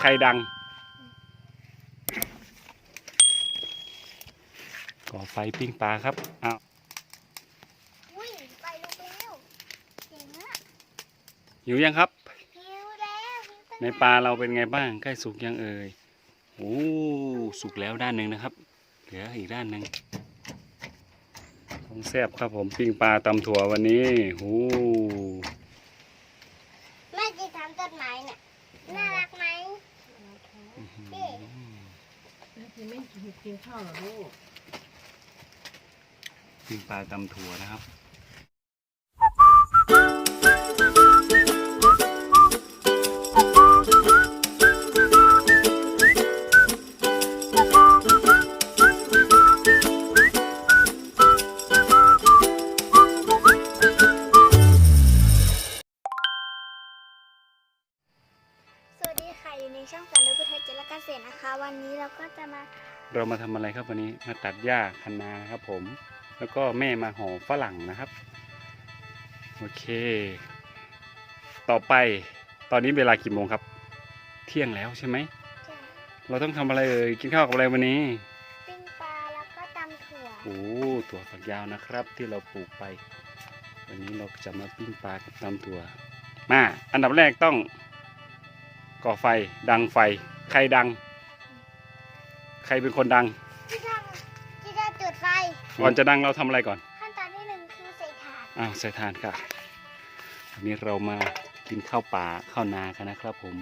ใครดัง ก่อไฟปิ้งปลาครับอ้าวอุ้ยไปลงไปแล้วเจ๋งอะหิวยังครับหิวแล้วหิวตั้งในปลาเราเป็นไงบ้างใกล้สุกยังเอ่ยโอ้สุกแล้วด้านหนึ่งนะครับ เหลืออีกด้านหนึ่งของแซ่บครับผมปิ้งปลาตำถั่ววันนี้โอ้ แม่จีทำต้นไม้เนี่ยน่ารักไหมนี่ กินข้าวเหรอลูกปิ้งปลาตำถั่วนะครับ มาทำอะไรครับวันนี้มาตัดหญ้าคันนานะครับผม แล้วก็แม่มาห่อฝรั่งนะครับ โอเค ต่อไปตอนนี้เวลากี่โมงครับ เที่ยงแล้วใช่ไหมแจกเราต้องทำอะไรเอ่ยกินข้าวกับอะไรวันนี้ปิ้งปลาแล้วก็ตำถั่วโอ้ถั่วฝักยาวนะครับ ที่เราปลูกไป วันนี้เราจะมาปิ้งปลากับตำถั่วมาอันดับแรกต้องก่อไฟดังไฟ ใครดังใครเป็นคนดัง ที่ทำที่จะจุดไฟ ก่อนจะดังเราทำอะไรก่อน ขั้นตอนที่หนึ่งคือใส่ถ่านอ้าวใส่ทานค่ะวันนี้เรามากินข้าวป่าข้าวนากันนะครับผม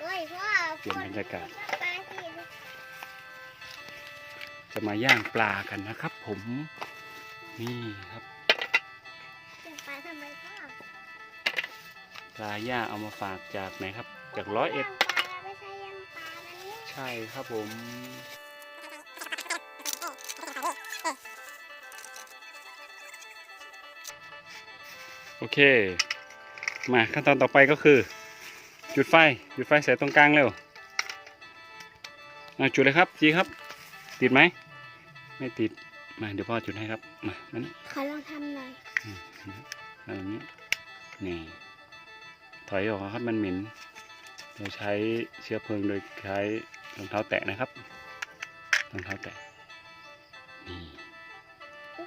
เฮ้ยพ่อเปลี่ยนบรรยากาศ ปลาสิจะมาย่างปลากันนะครับ ผม นี่ครับจุดปลาทำไมพ่อปลาย่างเอามาฝากจากไหนครับ จากร้อยเอ็ดย่างปลาไม่ใช่ย่างปลานะเนี่ยใช่ครับผม โอเค มาขั้นตอนต่อไปก็คือ จุดไฟจุดไฟใส่ตรงกลางเร็วอะจุดเลยครับจีครับ ติดไหมไม่ติดมาเดี๋ยวพ่อจุดให้ครับมามานี่ขอลองทำหน่อยอืมอะไรนี้นี่ถอยออกครับมันเหม็นเราใช้เชื้อเพลิงโดยใช้รองเท้าแตะนะครับรองเท้าแตะนี่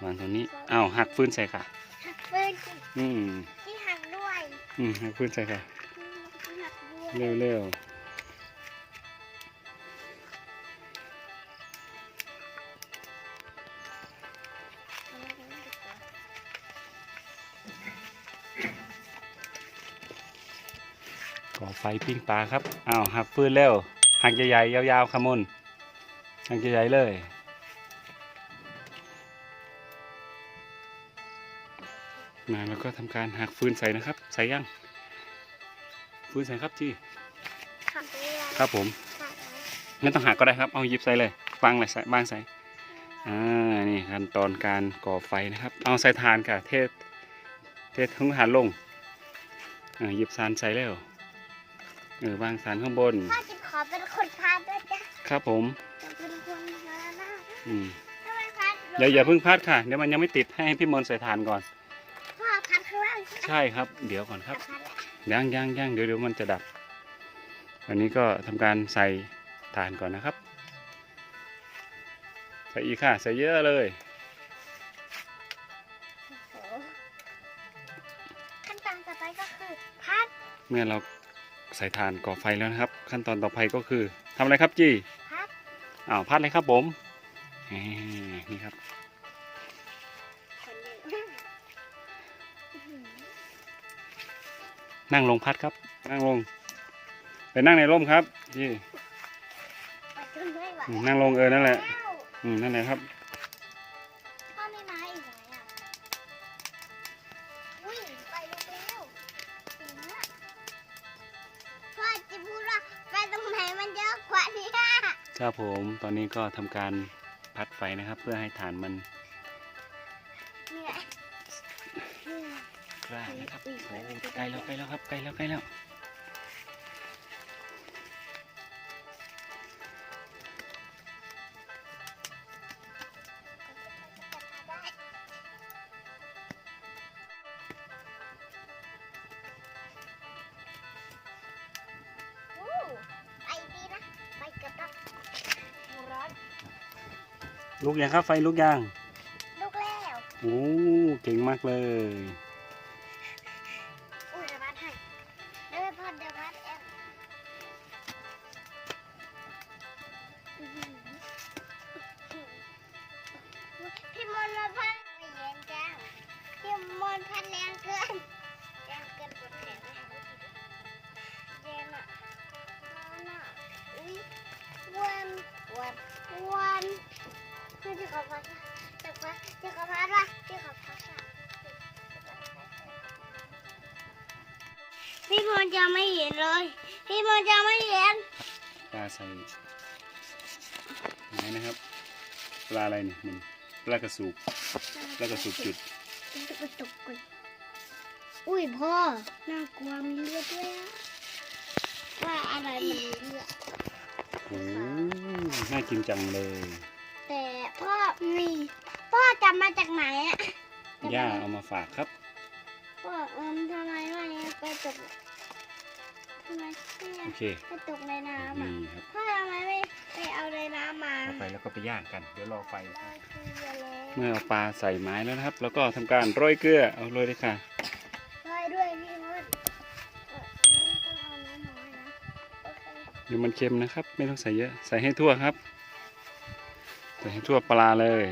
วางตรงนี้อ้าวหักฟืนใส่ค่ะ หักฟืนอืมที่หักด้วยอืมหักฟืนใส่ค่ะ ที่หักด้วยเร็วเร็วก่อไฟปิ้งปลาครับ อ้าวหักฟืนเร็วหักใหญ่ๆยาวๆขมุนหักใหญ่ๆเลย มาแล้วก็ทำการหักฟืนใส่นะครับ ใส่ยังฟืนใส่ครับจี้หักด้วยครับผมหักไม่ต้องหักก็ได้ครับ เอาหยิบใส่เลยบางเลยใส่บางใส่อ่านี่ขั้นตอนการก่อไฟนะครับ เอาใส่ถ่านค่ะ เทศเทศทั้งถ่านลงอ่าหยิบสารใส่แล้วเออวางสารข้างบนพ่อจิบขอเป็นคนพาดด้วยจ้ะครับผมจะเป็นคนพาหน้าอืมทำไมพัดอย่าอย่าเพิ่งพัดค่ะ เดี๋ยวมันยังไม่ติดให้พี่มนต์ใส่ถ่านก่อน ใช่ไหมใช่ครับ เดี๋ยวก่อนครับพัดย่างย่างย่างเดี๋ยวเดี๋ยวมันจะดับ อันนี้ก็ทำการใส่ถ่านก่อนนะครับ ใส่อีกค่ะ ใส่เยอะเลยโอ้โหขั้นตอนต่อไปก็คือพัดเมื่อเราใส่ถ่านก่อไฟแล้วนะครับ ขั้นตอนต่อไปก็คือทำอะไรครับจี้พัดอ้าวพัดเลยครับผมแหมนี่ครับ นั่งลงพัดครับ นั่งลง ไปนั่งในร่มครับจี้ไปจนไม่ไหวอืมนั่งลงเออนั่นแหละแล้วอืมนั่นแหละครับพ่อไม่มาอีกไหมอะอุ้ยไปลงไปแล้วเก่งมากพ่อจะพูดว่าไปตรงไหนมันเยอะกว่านี้อะครับผมตอนนี้ก็ทำการพัดไฟนะครับ เพื่อให้ถ่านมัน กล้านะครับโอ้ใกลแล้วไกลแล้วครับใกล้แล้วใกล้แล้วลูกยังครับไฟลูกยังลูกแล้วโอ้เก่งมากเลย มนต์จะไม่เห็นเลย พี่มนต์จะไม่เห็น ปลาใส่ไหนนะครับ ปลาอะไรเนี่ยมันปลากระสูบปลากระสูบจุดกระตุกกันอุ้ยพ่อ น่ากลัวมีเลือดด้วยอะว่าอะไรมันมีเลือดโอ้น่ากินจังเลย แต่พ่อมีพ่อจำมาจากไหนอะย่าเอามาฝากครับ พ่อเอิมทำไมวันนี้ไปตก ทำไมไม่โอเคไปตกในน้ำอะนี่ครับพ่อทำไมไม่ไปเอาในน้ำมาเอาไปแล้วก็ไปย่างกัน เดี๋ยวรอไฟได้คือเยอะแล้วเมื่อเอาปลาใส่ไม้แล้วนะครับ แล้วก็ทำการโรยเกลือ เอาโรยเลยค่ะช่วยด้วยพี่มดเออต้องเอาน้อยๆนะโอเคเดี๋ยวมันเค็มนะครับ ไม่ต้องใส่เยอะ ใส่ให้ทั่วครับ ใส่ให้ทั่วปลาเลย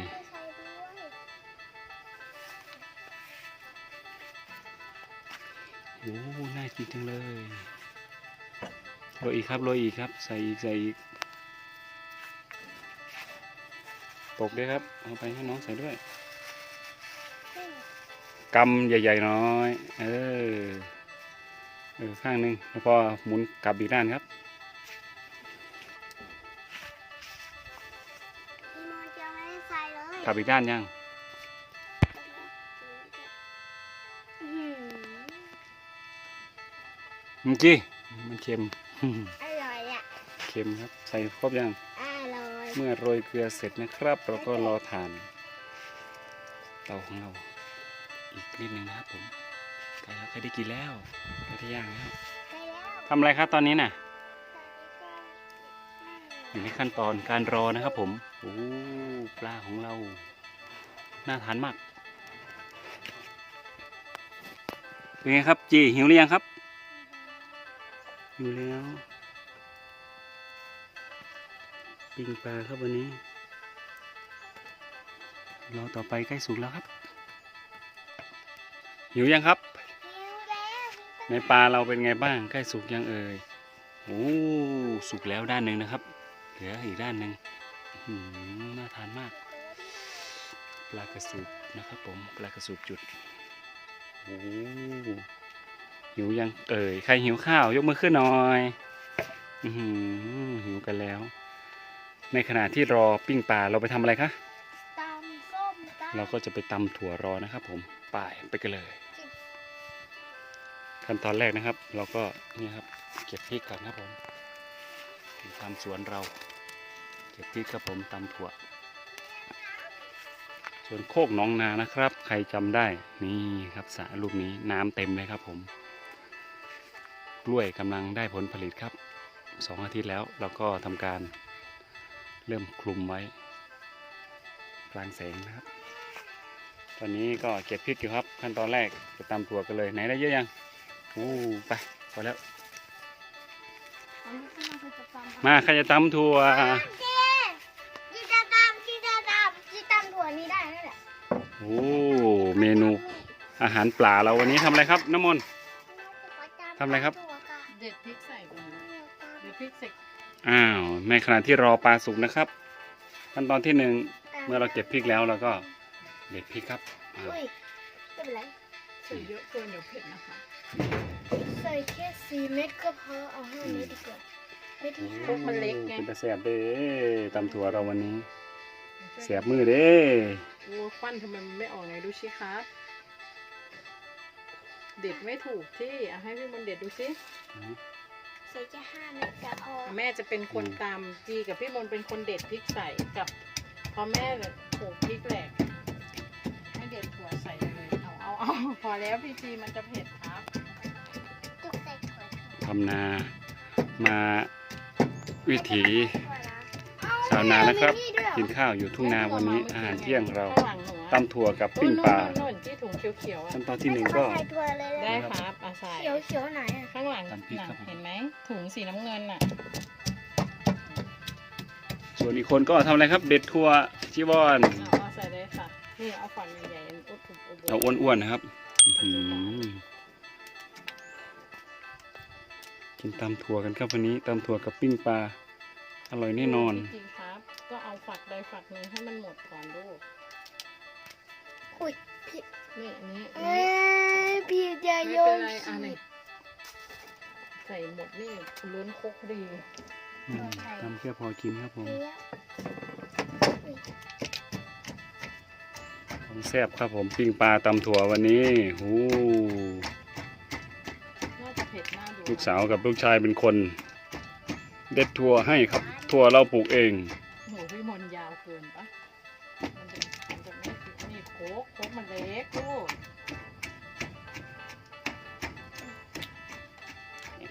ใส่ด้วยโอ้ น่ากินจังเลย โรยอีกครับโรยอีกครับ ใส่อีกใส่อีกตกด้วยครับ เอาไปให้น้องใส่ด้วยอืมกำใหญ่ๆน้อย เออ เออ ข้างหนึ่งแล้วพอหมุนกลับอีกด้านครับพี่มดจะไม่ได้ใส่เลยกลับอีกด้านยังอื้อหือเมื่อกี้มันเค็ม อร่อยอะเค็มครับ ใส่ครบยัง อร่อยเมื่อโรยเกลือเสร็จนะครับ เราก็รอทาน เตาของเรา อีกนิดนึงนะครับผมใกล้แล้วใกล้ได้กินแล้วใกล้ได้ย่างแล้วไปแล้วทำอะไรครับตอนนี้น่ะใส่ก็อยู่ในขั้นตอนการรอนะครับผมโอ้ปลาของเรา น่าทานมากเป็นไงครับจีหิวหรือยังครับ หิวแล้ว ปิ้งปลาครับวันนี้รอต่อไปใกล้สุกแล้วครับ หิวยังครับหิวแล้วในปลาเราเป็นไงบ้าง ใกล้สุกยังเอ่ยโอ้สุกแล้วด้านหนึ่งนะครับ เหลืออีกด้านหนึ่งอื้อหือน่าทานมาก ปลากระสุบนะครับผม ปลากระสุบจุดโอ้ หิวยังเอ่ยใครหิวข้าวยกมือขึ้นหน่อยอือหือหิวกันแล้ว ในขณะที่รอปิ้งปลาเราไปทำอะไรคะตำส้มตำเราก็จะไปตำถั่วรอนะครับ ผมไปไปกันเลยขั้นตอนแรกนะครับ เราก็นี่ครับ เก็บพริกก่อนครับผมทำสวนเรา เก็บพริกครับผมตำถั่วส่วนโคกหน้องนานะครับ ใครจำได้นี่ครับสระลูกนี้น้ำเต็มเลยครับผม กล้วยกำลังได้ผลผลิตครับสองอาทิตย์แล้วเราก็ทำการเริ่มคลุมไว้ กลางแสงนะครับ ตอนนี้ก็เก็บพริกอยู่ครับ ขั้นตอนแรกไปตำถั่วกันเลยไหนได้เยอะยังโอ้ไปพอแล้วอันนี้ก็มาคือจะตำมาใครจะตำถั่วเจ๊จีจะตำจีจะตำจีตำถั่วนี้ได้นั่นแหละโอ้เมนูอาหารปลาเราวันนี้ทำอะไรครับน้ำมนต์ทำอะไรครับเด็ดพริกใส่ก่อนเดี๋ยวพริกเสร็จอ้าว ในขณะที่รอปลาสุกนะครับ ขั้นตอนที่หนึ่งเมื่อเราเก็บพริกแล้วเราก็เด็ดพริกครับอ้าวอุ้ยไม่เป็นไรใส่เยอะเกินเดี๋ยวเผ็ดนะคะใส่แค่สี่เม็ดก็พอเอาห้าเม็ดดีกว่าเม็ดที่พวกมันเล็กไงเป็นตาแสบเด้ตำถั่วเราวันนี้แสบมือเด้โอ้ควันทำไมมันไม่ออกไงดูสิครับ เด็ดไม่ถูกที่อะให้พี่มนต์เด็ดดูสิใส่แค่ห้าเม็ดก็พอแม่จะเป็นคนตำจีกับพี่มนต์เป็นคนเด็ดพริกใส่กับพอแม่โขลกพริกแหลกให้เด็ดถั่วใส่เลยเอาเอาเอาพอแล้วพี่จีมันจะเผ็ดครับจุกใส่ถั่วทำนามาวิถีถั่วนะชาวนานะครับมีนี่ด้วยเหรอกินข้าวอยู่ทุ่งนาวันนี้อาหารเที่ยงเราข้างหลังหนูอะตำถั่วกับปิ้งปลาโน่นๆๆ ที่ถุงเขียวๆอะขั้นตอนที่หนึ่งก็ ใส่ถั่วเลยได้นะครับอาศัยเขียวเขียวไหนอะข้างหลังตำพริกน่ะครับผม เห็นไหมถุงสีน้ำเงินน่ะส่วนอีกคนก็ทำอะไรครับ เด็ดทั่วชิวอนเอาเอาใส่เลยค่ะนี่เอาฝันใหญ่ๆอันอุดอุดอุดเอาอ้วนๆนะครับอื้อหือกินตำถั่วกันครับวันนี้ตำถั่วกับปิ้งปลาอร่อยแน่นอน จริงๆครับ ก็เอาฝักใดฝักหนึ่งให้มันหมดก่อนลูก อุ้ยพี่ นี่อันนี้อันเอ้นี้ยพี่จะไม่โยเป็นนไรอะนี่ใส่หมดนี่ล้นครกดีอืมทำแค่พอกินครับผมเลี้ยของแซ่บครับผมปิ้งปลาตำถั่ววันนี้หูน่าจะเผ็ดน่าดูลูกสาวกับลูกชายเป็นคน เด็ดถั่วให้ครับ ถั่วเราปลูกเองโหพี่ มันเล็กลูก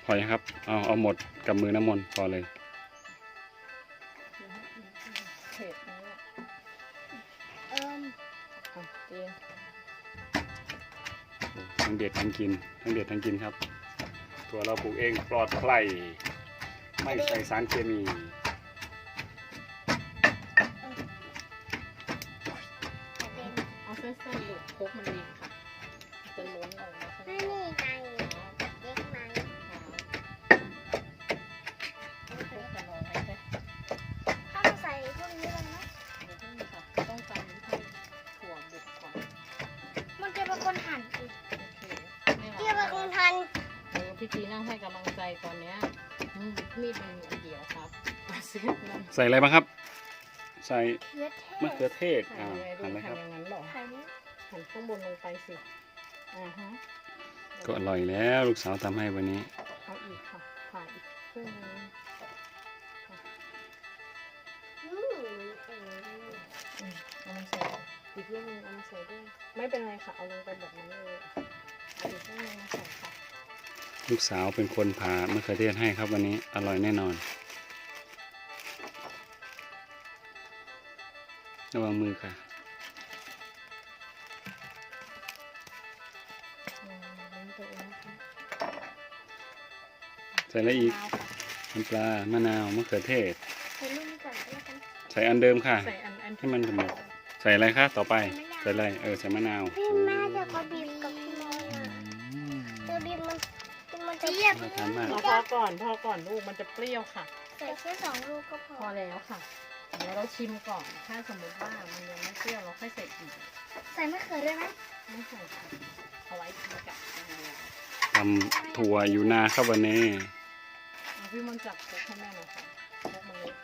พอยังครับ เอาเอาหมดกับมือน้ำมนต์พอเลยเผ็ดนะเนี่ยเอิ่มอะเจนทั้งเด็ดทั้งกิน ทั้งเด็ดทั้งกินครับ ตัวเราปลูกเองปลอดภัยไม่ใส่สารเคมี โคกมันเล็กค่ะ จะล้นออกมาข้างนอกไงเล็กไหมถ้าเราใส่พวกนี้มันไหมต้องตำให้ถั่วบุกก่อนมันจะเป็นคนหั่นอีกโอเคพี่เป็นคนหั่นเออพี่จีนั่งให้กำลังใจตอนเนี้ยมีดมันมีอันเดียวครับ ใส่อะไรบ้างครับ ใส่เลือดมะเขือเทศอ่าหั่นกเลยครับ ข้างบนลงไปสิอ่าฮะก็อร่อยแล้วลูกสาวทำให้วันนี้เอาอีกค่ะผ่าอีกครึ่งนึงอืมเอออืมเอามาใส่อีกเรื่องนึงเอามาใส่ด้วยไม่เป็นไรค่ะเอาลงไปแบบนั้นเลยเอาอีกเรื่องนึงมาใส่ค่ะลูกสาวเป็นคนผ่ามะเขือเทศให้ครับวันนี้อร่อยแน่นอน ระวังมือค่ะ ใส่อะไรอีกมะนาวค่ะน้ำปลามะนาวมะเขือเทศ ใส่ลูกนี้ก่อนแล้วกันใส่อันเดิมค่ะ ใส่อันอันให้มันหมดใส่อะไรคะต่อไปใส่อะไรเออใส่มะนาวพี่แม่จะมาบีบกับพี่มอยอะอืมตัวบีบมันมันจะเยียบน่าทานมาก เอาพอก่อนพอก่อนลูกมันจะเปรี้ยวค่ะ ใส่แค่สองลูกก็พพออแล้วค่ะ เดี๋ยวเราชิมก่อน ถ้าสมมติว่ามันยังไม่เปรี้ยวเราค่อยใส่อีก ใส่มะเขือด้วยนะไม่ใส่ค่ะเอาไว้กินกับอย่างเดียวทำถั่วอยู่นาครับวันนี้เอา พี่มนต์จับครกให้แม่หน่อยค่ะครกมันเล็ก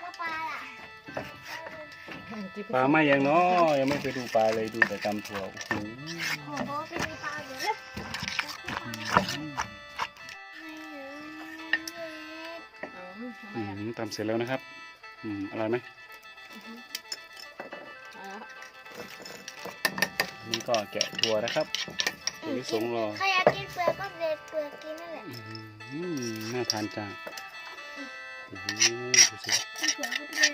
แล้วปลาล่ะปลาไม่ยังเนาะยังไม่ไปดูปลาเลยดูแต่ตำถั่วโอ้โหโอ้โหพี่มีปลาอยู่เลยไม่เห็นเอาอืมตำเสร็จแล้วนะครับ อืมอร่อยไหม นี่ก็แกะถั่วนะครับถั่วลิสงรอใครอยากกินเปลือกก็เด็ดเปลือกกินนั่นแหละอืมน่าทานจังโอ้โหดูสิกินเปลือกก็ได้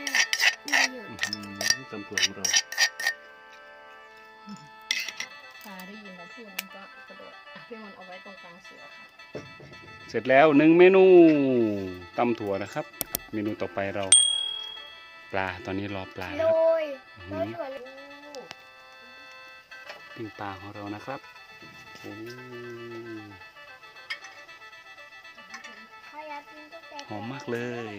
มีอยู่อื้อหือตำถั่วของเราปลาได้ยินเราพูดมันก็กระโดดอะพี่มนต์เอาไว้ตรงกลางเสือค่ะเสร็จแล้วหนึ่งเมนูตำถั่วนะครับ เมนูต่อไปเรา ปลาตอนนี้รอปลาโรนะครับ ปิ้งปลาของเรานะครับโอ้ใครอยากกินก็แกะหอมมากเลย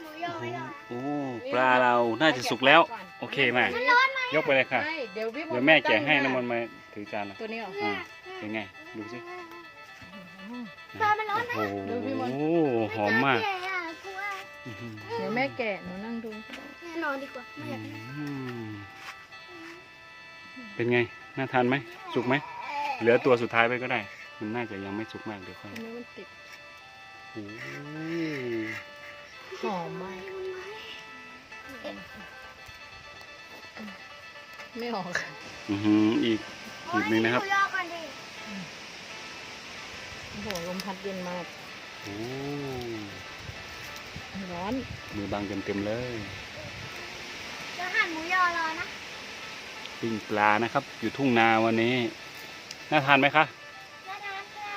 หมูยอโอ้ไว้โหก่อนโอ้ปลาเราน่าจะสุกแล้ว โอเคมากมันร้อนไหมยกไปเลยค่ะไม่เดี๋ยวพี่มนต์เดี๋ยวแม่แกะให้ตั้งน้ำมันต์มาถือจานละตัวนี้เหรออ่าเป็นไง ดูสิอืมปลามันร้อนนะโอ้ดูพี่มนต์โหหอมมากไกล้ อะกลัวอื้อหือเดี๋ยวแม่แกะหนูนั่งดูแน่นอนดีกว่าไม่อยากอืมเป็นไง น่าทานไหม สุกไหม เหลือตัวสุดท้ายไปก็ได้ มันน่าจะยังไม่สุกมากเดี๋ยวค่อยอันนี้มันติดโอ้ยหอมมากไม่ออกอือหืออีก อีกหนึ่งนะครับ โอ้ยหมูยอก่อนดิโอ้โหลมพัดเย็นมาก โอ้ ร้อน มือบังเต็มๆเลยจะหั่นหมูยอรอนะปิ้งปลานะครับ อยู่ทุ่งนาวันนี้ น่าทานไหมคะแล้วนะค่ะ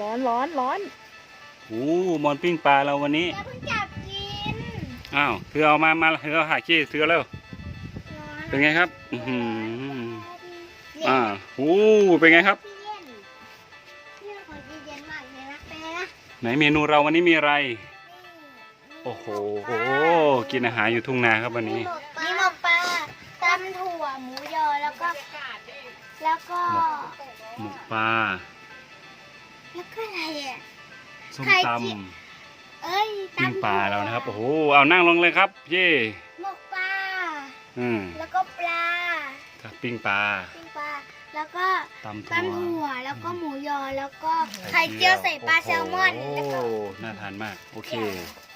ร้อนร้อนร้อนโอ้มอนปิ้งปลาเราวันนี้อย่าเพิ่งจับกินอ้าวเธอเอามามาเธอเอาหาขี้เธอแล้วร้อนเป็นไงครับอือหือเย็นอ่าโอ้เป็นไงครับพี่เย็นพี่เป็นคนที่เย็นมากเลยนะเป้นะไหนเมนูเราวันนี้มีอะไรนี่ โอ้โห กินอาหารอยู่ทุ่งนาครับวันนี้ มีหมกปลาตำถั่วหมูยอแล้วก็ แล้วก็หมกปลา แล้วก็อะไรอะ ส้มไข่ตเจียวเอ้ยำปิ้งตำปลาถั่วเรานะครับ โอ้โห เอานั่งลงเลยครับ เย่หมกปลา อืมแล้วก็ปลาปิ้งปลาปิ้งปลา แล้วก็ตำถั่วตำถั่วแล้วก็หมูยอ แล้วก็ไข่เจียวใส่ปลาแซลมอน โอ้แล้วโหก็น่าทานมาก โอเค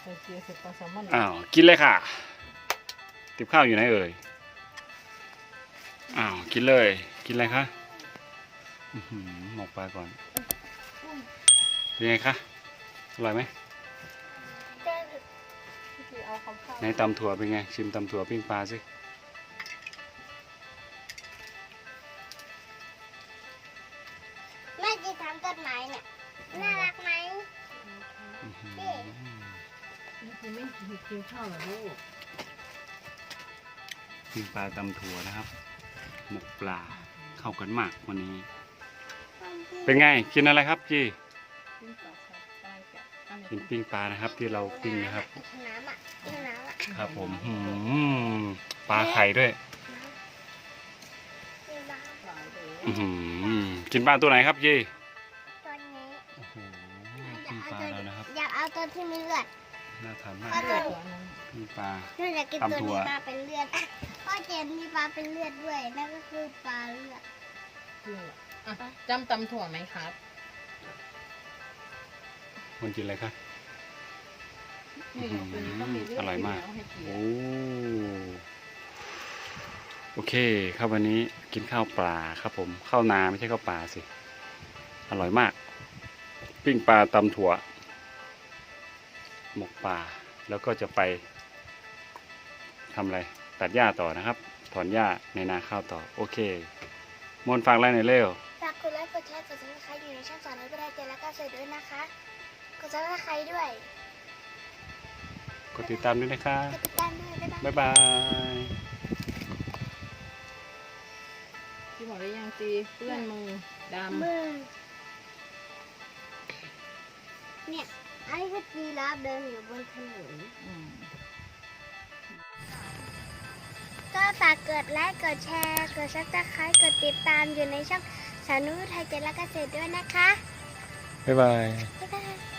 ไข่เจียวเสร็จปลาแซลมอนอ้าวกินเลยค่ะ ติบข้าวอยู่ไหนเอ่ย อ้าวกินเลย กินอะไรคะอื้อหือหมกปลาก่อน เป็นไงคะ อร่อยไหมพี่จีเอาคำข้าวไหนตำถั่วเป็นไง ชิมตำถั่วปิ้งปลาสิ กินข้าวเหรอลูกปิ้งปลาตำถั่วนะครับ หมกปลาเข้ากันมากวันนี้ เป็นไงกินอะไรครับจีปิ้งปลาแซ่บกำลังจะอันไหนกินปิ้งปลานะครับ ที่เราปิ้งนะครับน้ำอะน้ำอะครับผมหืมปลาไข่ด้วยน้ำหลายเลยอื้อหือกินปลาตัวไหนครับจีตัวนี้โอ้โหปิ้งปลาแล้วนะครับอยากเอาตัวที่มีเลือด น่าทานมากเอาเลือดตัวนั้นปิ้งปลา หนูอยากกินตำตัวถั่ว นี้ปลาเป็นเลือดพ่อเจนมีปลาเป็นเลือดด้วยนั่นก็คือปลาเลือดจริงเหรออะจำตำถั่วไหมครับ คนกินอะไรครับนี่ตัวนี้ต้องมีเลือดอร่อยมากที่แล้วให้เกียรโอ้ติโอเค ครับวันนี้กินข้าวปลาครับผม ข้าวนาไม่ใช่ข้าวปลาสิ อร่อยมาก ปิ้งปลาตำถั่ว หมกปลาแล้วก็จะไปทำอะไร ตัดหญ้าต่อนะครับ ถอนหญ้าในนาข้าวต่อ โอเคมนต์ฟังอะไรหน่อยเร็วฝากกดไลค์กดแชร์กดซับสไครต์อยู่ในช่องสอนให้ก็ได้เจนแล้วก็เสร็จด้วยนะคะ กดซับสไครต์ด้วย กดติดตามด้วยนะครับกดติดตามด้วยบ๊ายบายบ๊ายบายพี่บอกได้ยังจีเปื้อนมือดำมือเนี่ย ไอ้ก็จีราฟเดินอยู่บนถนนอืมก็ฝากกดไลค์ กดแชร์ กดซับสไครต์กดติดตามอยู่ในช่องสานุไทยเจนและเกษตรด้วยนะคะ บ๊ายบาย บ๊ายบาย